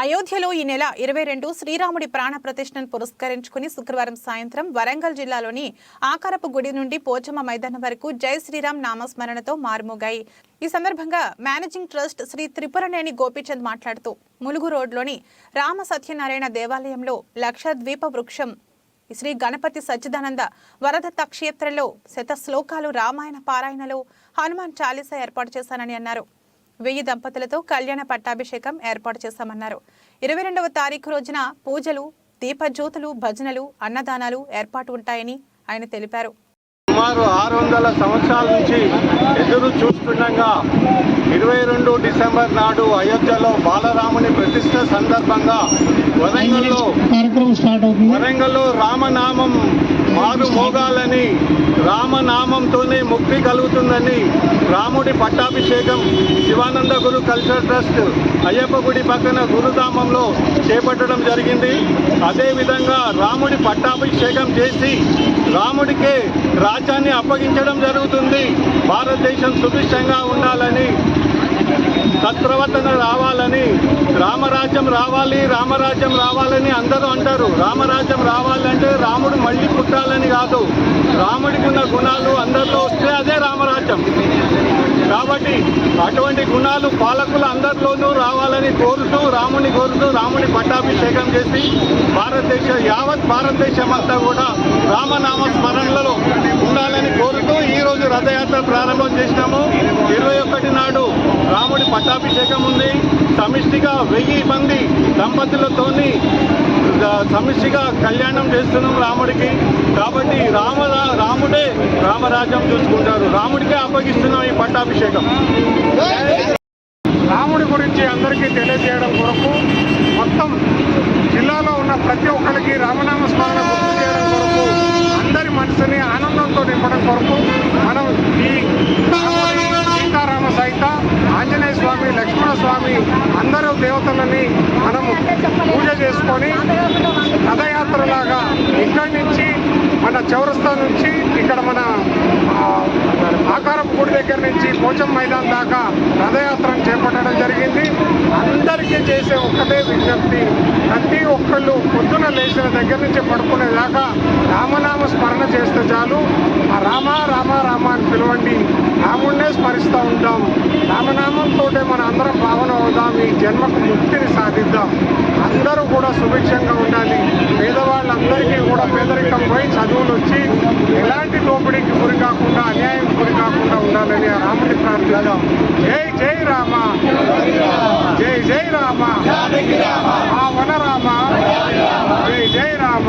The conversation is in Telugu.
అయోధ్యలో ఈ నెల ఇరవై రెండు శ్రీరాముడి ప్రాణ ప్రతిష్టను పురస్కరించుకుని శుక్రవారం సాయంత్రం వరంగల్ జిల్లాలోని ఆకారపు గుడి నుండి పోచమ్మ మైదానం వరకు జై శ్రీరామ్ నామస్మరణతో మారుమోగాయి. ఈ సందర్భంగా మేనేజింగ్ ట్రస్ట్ శ్రీ త్రిపురనేని గోపీచంద్ మాట్లాడుతూ ములుగు రోడ్లోని రామ సత్యనారాయణ దేవాలయంలో లక్ష ద్వీప వృక్షం శ్రీ గణపతి సచ్చిదానంద వరదత్త క్షేత్రంలో శత శ్లోకాలు రామాయణ పారాయణలో హనుమాన్ చాలీసా ఏర్పాటు చేశానని అన్నారు. వెయ్యి దంపతులతో కళ్యాణ పట్టాభిషేకం ఏర్పాటు చేశామన్నారు. ఇరవై రెండవ తారీఖు రోజున పూజలు దీపజ్యోతులు భజనలు అన్నదానాలు ఏర్పాటు ఉంటాయని ఆయన తెలిపారు. సుమారు ఆరు వందల సంవత్సరాల నుంచి ఎదురు చూస్తుండగా ఇరవై రెండు డిసెంబర్ నాడు అయోధ్యలో బాలరాముని ప్రతిష్ట సందర్భంగా వరంగల్లో కార్యక్రమం స్టార్ట్ అవుతుంది. వరంగల్లో రామనామం మారు మోగాలని రామనామంతోనే ముక్తి కలుగుతుందని రాముడి పట్టాభిషేకం శివానంద గురు కల్చర్ ట్రస్ట్ అయ్యప్ప గుడి పక్కన గురుధామంలో చేపట్టడం జరిగింది. అదేవిధంగా రాముడి పట్టాభిషేకం చేసి రాముడికే రాజ్యాన్ని అప్పగించడం జరుగుతుంది. భారతదేశం సుభిష్టంగా ఉండాలని సత్ప్రవర్తన రావాలని రామరాజ్యం రావాలి రామరాజ్యం రావాలని అందరూ అంటారు. రామరాజ్యం రావాలంటే రాముడు మళ్ళీ పుట్టాలని కాదు. రాముడికి ఉన్న గుణాలు అందరిలో వస్తే అదే రామరాజ్యం. కాబట్టి అటువంటి గుణాలు పాలకులు అందరిలోనూ రావాలని కోరుతూ రాముని కోరుతూ రాముని పట్టాభిషేకం చేసి భారతదేశ యావత్ భారతదేశం అంతా కూడా రామనామ స్మరణలో ఉండాలని కోరుతూ ఈరోజు రథయాత్ర ప్రారంభం చేసినాము. ఇరవై ఒకటి నాడు రాముడి పట్టాభిషేకం ఉంది. సమిష్టిగా వెయ్యి మంది దంపతులతోని సమిష్టిగా కళ్యాణం చేస్తున్నాం రాముడికి. కాబట్టి రామ రాముడే రామరాజ్యం చూసుకుంటారు. రాముడికే అప్పగిస్తున్నాం ఈ పట్టాభిషేకం. రాముడి గురించి అందరికీ తెలియజేయడం కొరకు మొత్తం జిల్లాలో ఉన్న ప్రతి ఒక్కరికి రామనామ స్మరణ గుర్తు చేయడం కొరకు అందరి మనసుని ఆనందంతో నింపడం కొరకు మనం ఈ సీతారామ సహిత ఆంజనేయ స్వామి లక్ష్మణ స్వామి అందరూ దేవతలని మనం పూజ చేసుకొని రథయాత్రలాగా ఇక్కడి నుంచి మన చౌరస్తా నుంచి ఇక్కడ మన ఆకారం గుడి దగ్గర నుంచి పోచం మైదాన్ దాకా రథయాత్రను చేపట్టడం జరిగింది. అందరికీ చేసే ఒక్కటే విజ్ఞప్తి ప్రతి ఒక్కళ్ళు పొద్దున లేచిన దగ్గర నుంచి పడుకునే దాకా రామనామ స్మరణ చేస్తే చాలు. ఆ రామ రామ రామ అని పిలవండి. రాముడినే స్మరిస్తూ ఉంటాం రామనామంతో రామ. జయ జయ రామ